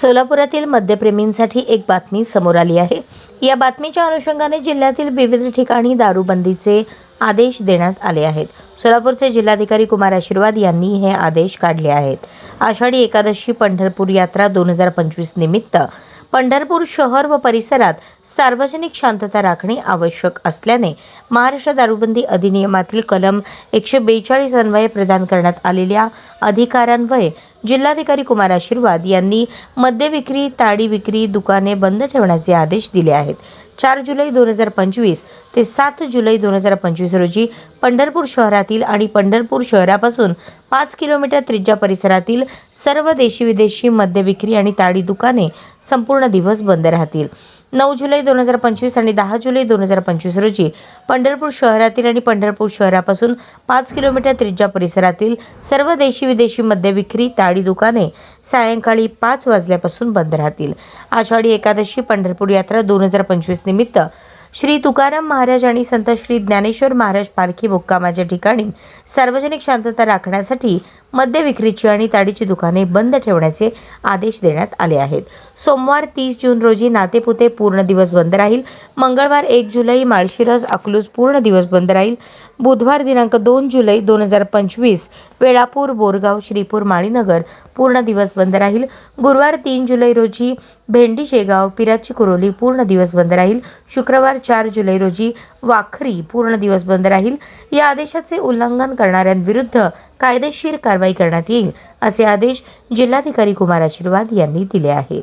सोलापुरातील मद्यप्रेमींसाठी एक बातमी समोर आली आहे. या बातमीच्या अनुषंगाने जिल्ह्यातील विविध ठिकाणी दारूबंदीचे आदेश देण्यात आले आहेत. सोलापूरचे जिल्हाधिकारी कुमार आशीर्वाद यांनी हे आदेश काढले आहेत. आषाढी एकादशी पंढरपूर यात्रा दोन हजार पंचवीस निमित्त पंढरपूर शहर व परिसरात सार्वजनिक शांतता राखणे आवश्यक असल्याने महाराष्ट्र दारूबंदी अधिनियमातील कलम एकशे बेचाळीस अन्वये प्रदान करण्यात आलेल्या अधिकारान्वये जिल्हाधिकारी कुमार आशीर्वाद यांनी मद्य विक्री ताडी विक्री दुकाने बंद ठेवण्याचे आदेश दिले आहेत. चार जुलै दोन हजार पंचवीस ते सात जुलै दोन हजार पंचवीस रोजी पंढरपूर शहरातील आणि पंढरपूर शहरापासून पाच किलोमीटर त्रिज्या परिसरातील सर्व देशी विदेशी मद्य विक्री आणि ताडी दुकाने संपूर्ण दिवस बंद राहतील. नऊ जुलै दोन हजार पंचवीस आणि दहा जुलै दोन हजार पंचवीस रोजी पंढरपूर शहरातील आणि पंढरपूर शहरापासून पाच किलोमीटर त्रिज्या परिसरातील सर्व देशी विदेशी मद्य विक्री ताडी दुकाने सायंकाळी पाच वाजल्यापासून बंद राहतील. आषाढी एकादशी पंढरपूर यात्रा दोन हजार पंचवीस निमित्त श्री तुकाराम महाराज आणि संत श्री ज्ञानेश्वर महाराज पालखी मुक्कामाच्या ठिकाणी सार्वजनिक शांतता राखण्यासाठी मद्य विक्रीची आणि ताडीची दुकाने बंद ठेवण्याचे आदेश देण्यात आले आहेत. सोमवार तीस जून रोजी नातेपुते पूर्ण दिवस बंद राहील. मंगळवार एक जुलै माळशिरस अकलूज पूर्ण दिवस बंद राहील. बुधवार दिनांक दोन जुलै दोन हजार पंचवीस वेळापूर बोरगाव श्रीपूर माळीनगर पूर्ण दिवस बंद राहील. गुरुवार तीन जुलै रोजी भेंडी शेगाव पिराची कुरोली पूर्ण दिवस बंद राहील. शुक्रवार चार जुलै रोजी वाखरी पूर्ण दिवस बंद राहील. या आदेशाचे उल्लंघन करणाऱ्यांविरुद्ध कायदेशीर कारवाई करण्यात येईल असे आदेश जिल्हाधिकारी कुमार आशीर्वाद यांनी दिले आहेत.